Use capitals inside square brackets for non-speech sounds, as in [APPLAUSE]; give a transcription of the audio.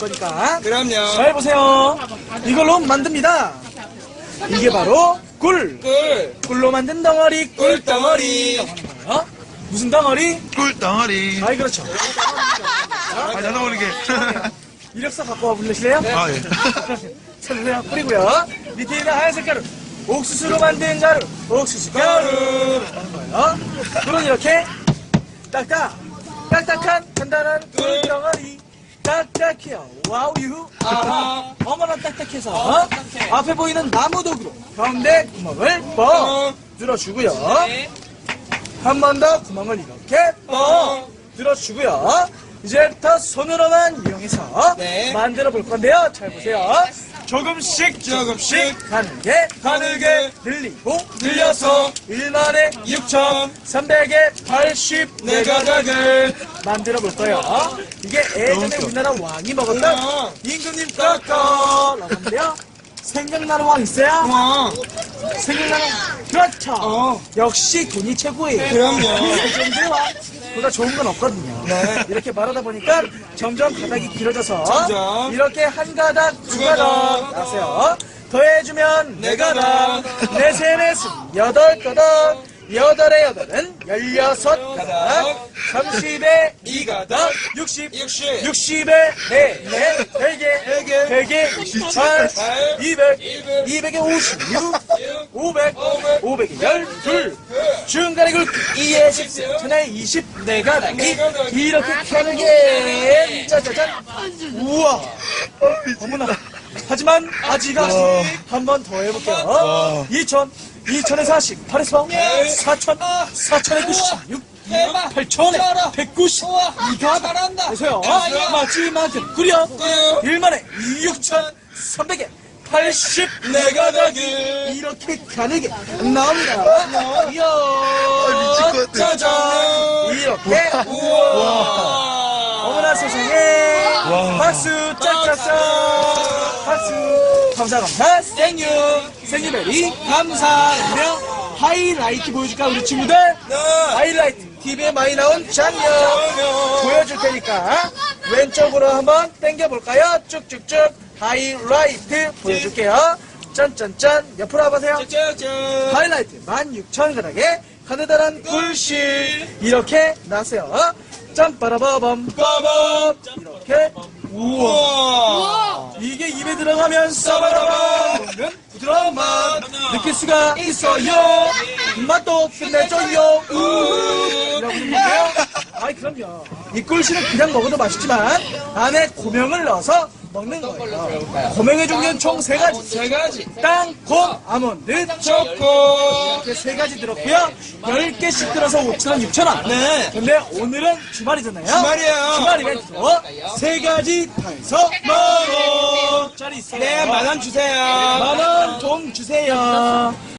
거니까. 그럼요. 잘 보세요. 이걸로 만듭니다. 이게 바로 꿀. 꿀. 꿀로 만든 덩어리, 꿀 덩어리. 꿀덩어리라고 하는 거예요. 무슨 덩어리? 꿀 덩어리. 아이, 그렇죠. 아, 나도 모르게. [LAUGHS] 이력서 갖고 와 부르실래요? 아, 예. [LAUGHS] 찾으세요. 뿌리고요. 밑에 있는 하얀색 가루. 옥수수로 만든 가루. 옥수수 가루. 하는 거예요. 꿀은 이렇게 딱딱. 딱딱한 간단한 꿀 덩어리. 딱딱해요. 와우, 유후. 아하. 어머나 딱딱해서 앞에 보이는 나무 도구로 가운데 구멍을 뻥 뚫어주고요. 한번 더 구멍을 이렇게 뻥 뚫어주고요. 이제부터 손으로만 이용해서 네. 만들어 볼 건데요. 잘 보세요. 조금씩 조금씩 가늘게 가늘게 늘리고 늘려서 1만에 6,300에 80 내 가닥을 만들어 볼 거예요. 이게 예전에 우리나라 왕이 먹었던 우와. 임금님 까까라고 하는데요. 생각나는 왕 있어요? 와. 생각나는 왕. 그렇죠. 어. 역시 돈이 최고예요. 그럼요. [LAUGHS] 이 정도의 왕 보다 좋은 건 없거든요. 네. 이렇게 말하다 보니까 점점 가닥이 길어져서 점점. 이렇게 한 가닥, 두두 가닥 가닥. 나세요. 더해주면 네네 가닥, 가닥. 넷에 넷은 여덟 가닥, 여덟에 여덟은 열여섯 가닥. 삼십에 이 가닥. 육십, 60. 60에 네, 네, 백에, 백에. 백에, 이십팔, 팔. 이백, 이백. 이백에 오십육, 오백, 오백. 오백에 열둘, 중간에 굵기 이에 십세, 천에 이십, 네 가닥이. 이렇게 켜르게 짜자잔, 우와, 어머나. 하지만 아직 아직 한 번 더 해볼게요. 2천, 2천에 40, 8에서 4천, 4천에 96, 대박. 8천에 190, 우와. 이가 잘한다. 아, 예. 마지막에 꾸려 꾸려. 1만에 6,300에 80 내 가닥을. 이렇게 가늘게 나옵니다. 이야 미칠 것 같아. 짜잔. 이렇게 우와. 어머나 세상에 박수 짝짝짝 박수. 감사 감사. 생유 생유베리. 감사하며 하이라이트 보여줄까 우리 친구들? 네. 하이라이트. TV에 많이 나온 장면. 보여줄 테니까. 왼쪽으로 한번 당겨볼까요? 쭉쭉쭉. 하이라이트 보여줄게요. 짠짠짠. 옆으로 와보세요. 하이라이트. 16,000가닥에 가느다란 굴실 이렇게 나세요. 짬빠라바밤. 빠밤. 이렇게 우와. 싸바라바 먹는 부드러운 맛 느낄 수가 있어요. 맛도 끝내줘요. 아이 그럼요. 이 꿀씨는 그냥 먹어도 맛있지만 안에 고명을 넣어서 먹는 거예요. 고명의 종류는 총 세 가지. 세 가지. 땅, 곰, 아몬드, 초코. 이렇게 세 가지 들었고요. 10개씩 들어서 5,000원, 6,000원. 네. 근데 오늘은 주말이잖아요. 주말이에요. 주말이면 또세 가지 다 해서 만원짜리 있어요 네, 만 원 주세요. 만 원 돈 주세요